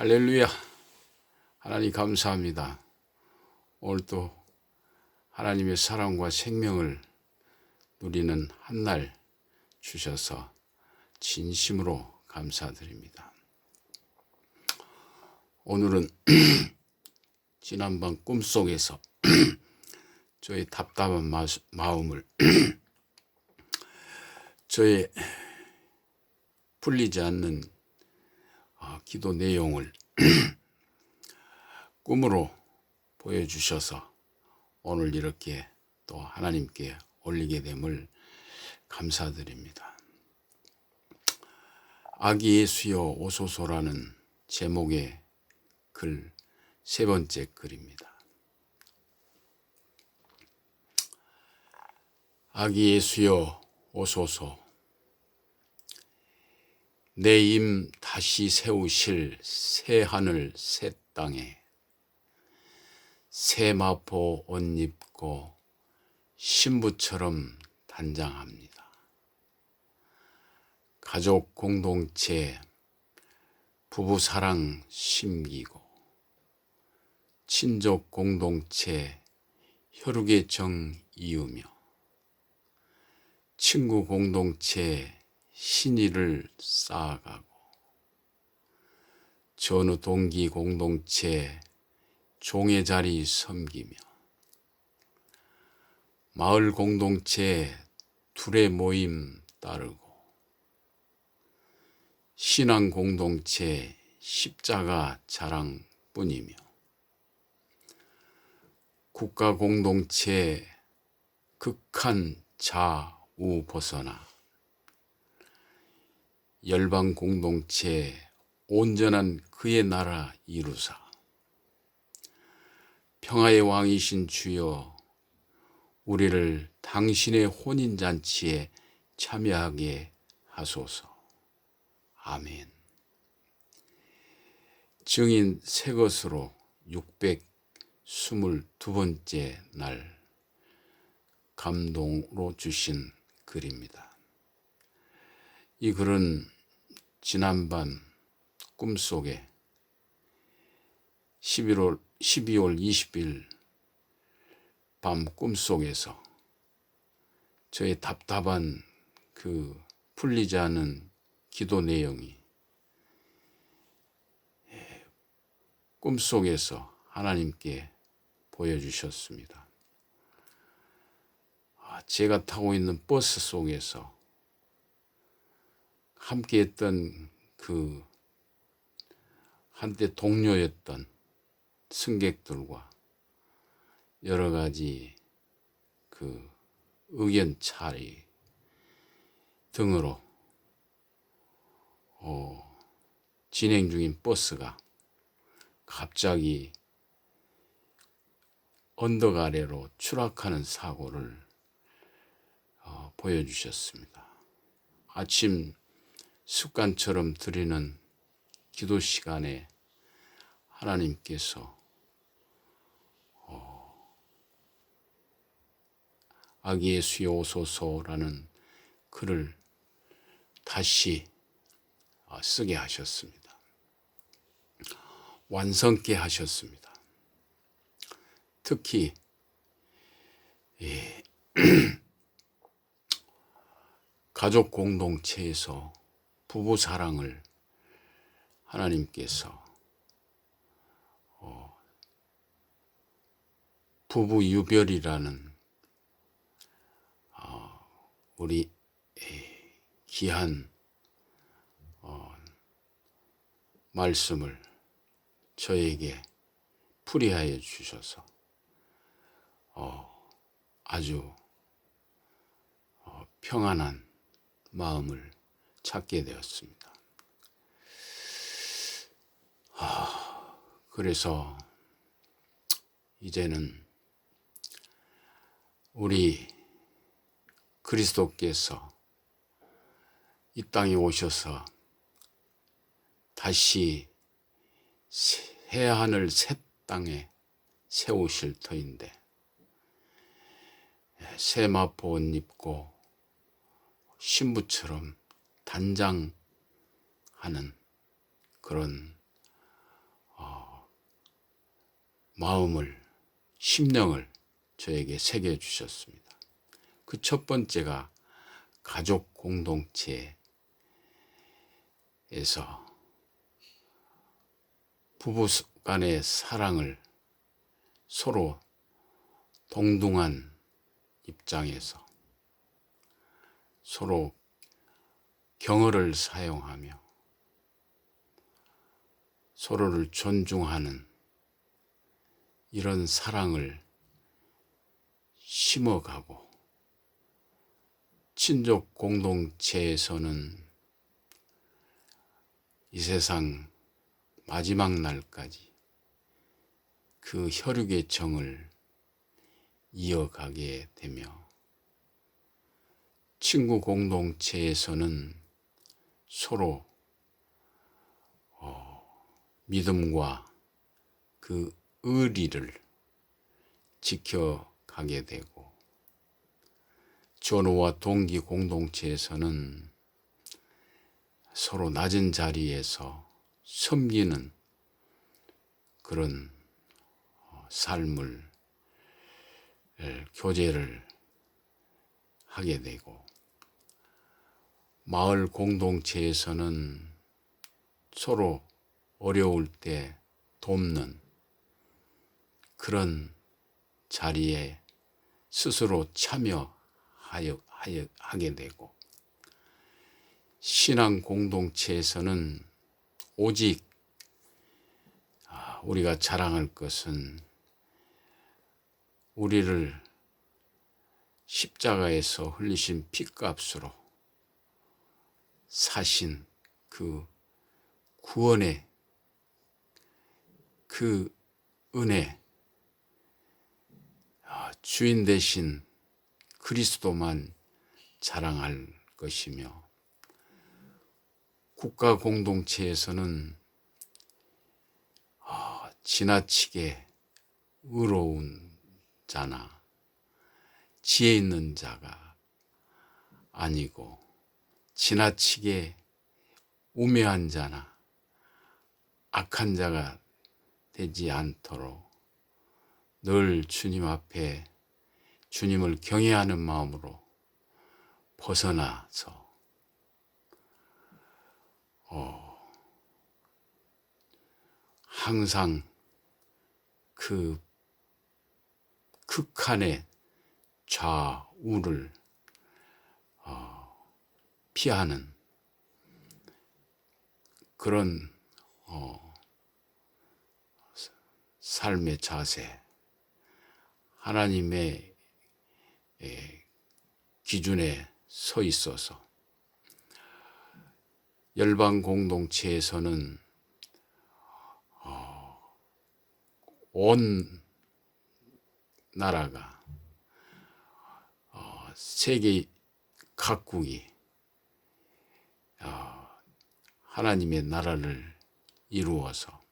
할렐루야. 하나님 감사합니다. 오늘도 하나님의 사랑과 생명을 누리는 한 날 주셔서 진심으로 감사드립니다. 오늘은 지난밤 꿈속에서 저의 답답한 마, 마음을 저의 풀리지 않는 어, 기도 내용을 꿈으로 보여주셔서 오늘 이렇게 또 하나님께 올리게 됨을 감사드립니다. 아기 예수여 오소서라는 제목의 글 세 번째 글입니다. 아기 예수여 오소서 내 임 다시 세우실 새 하늘 새 땅에 새 마포 옷 입고 신부처럼 단장합니다. 가족 공동체 부부 사랑 심기고 친족 공동체 혈육의 정 이으며 친구 공동체 신의를 쌓아가고 전후 동기 공동체 종의 자리 섬기며 마을 공동체 둘의 모임 따르고 신앙 공동체 십자가 자랑뿐이며 국가 공동체 극한 좌우 벗어나 열방 공동체 온전한 그의 나라 이루사 평화의 왕이신 주여 우리를 당신의 혼인 잔치에 참여하게 하소서. 아멘. 증인 새 것으로 622번째 날 감동으로 주신 글입니다. 이 글은 지난밤 꿈속에 11월 12월 20일 밤 꿈속에서 저의 답답한 그 풀리지 않은 기도 내용이 꿈속에서 하나님께 보여주셨습니다. 아, 제가 타고 있는 버스 속에서 함께 했던 그 한때 동료였던 승객들과 여러 가지 그 의견 차이 등으로 어, 진행 중인 버스가 갑자기 언덕 아래로 추락하는 사고를 어, 보여주셨습니다. 아침 습관처럼 드리는 기도 시간에 하나님께서 아기 예수여 오소서라는 글을 다시 어, 쓰게 하셨습니다. 완성케 하셨습니다. 특히 예, 가족 공동체에서 부부 사랑을 하나님께서 어, 부부 유별이라는 우리 귀한 어, 말씀을 저에게 풀이하여 주셔서 어, 아주 어, 평안한 마음을 찾게 되었습니다. 아, 그래서 이제는 우리 그리스도께서 이 땅에 오셔서 다시 새 하늘 새 땅에 세우실 터인데 새 마포 옷 입고 신부처럼 단장하는 그런 마음을 심령을 저에게 새겨 주셨습니다. 그 첫 번째가 가족 공동체에서 부부 간의 사랑을 서로 동등한 입장에서 서로 경어를 사용하며 서로를 존중하는 이런 사랑을 심어가고 친족 공동체에서는 이 세상 마지막 날까지 그 혈육의 정을 이어가게 되며 친구 공동체에서는 서로 어, 믿음과 그 의리를 지켜가게 되고 전우와 동기 공동체에서는 서로 낮은 자리에서 섬기는 그런 어, 삶을 에, 교제를 하게 되고 마을 공동체에서는 서로 어려울 때 돕는 그런 자리에 스스로 참여하여 하여, 하게 되고 신앙 공동체에서는 오직 아, 우리가 자랑할 것은 우리를 십자가에서 흘리신 피값으로 사신 그 구원의 그 은혜, 아, 주인 대신 그리스도만 자랑할 것이며 국가 공동체에서는 아, 지나치게 의로운 자나 지혜 있는 자가 아니고 지나치게 우매한 자나 악한 자가 되지 않도록 늘 주님 앞에 주님을 경외하는 마음으로 벗어나서 어, 항상 그 극한의 좌우를 어, 피하는 그런 어, 삶의 자세, 하나님의 에, 기준에 서 있어서 열방 공동체에서는 어, 온 나라가 어, 세계 각국이 어, 하나님의 나라를 이루어서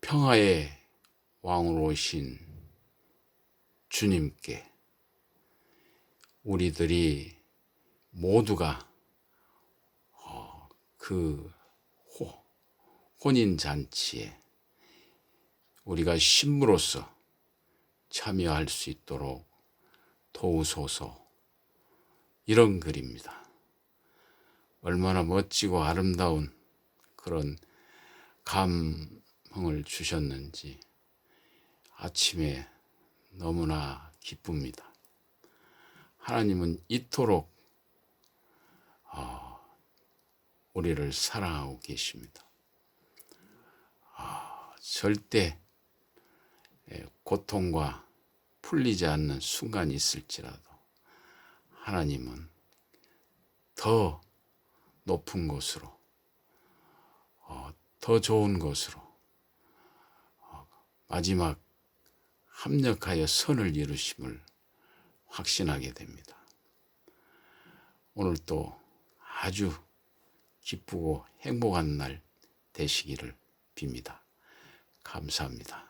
평화의 왕으로 오신 주님께 우리들이 모두가 어, 그 호- 혼인잔치에 우리가 신부로서 참여할 수 있도록 도우소서 이런 글입니다. 얼마나 멋지고 아름다운 그런 감흥을 주셨는지 아침에 너무나 기쁩니다. 하나님은 이토록 어, 우리를 사랑하고 계십니다. 아, 절대 예, 고통과 풀리지 않는 순간이 있을지라도 하나님은 더 높은 곳으로 어, 더 좋은 곳으로 어, 마지막 합력하여 선을 이루심을 확신하게 됩니다. 오늘 또 아주 기쁘고 행복한 날 되시기를 빕니다. 감사합니다.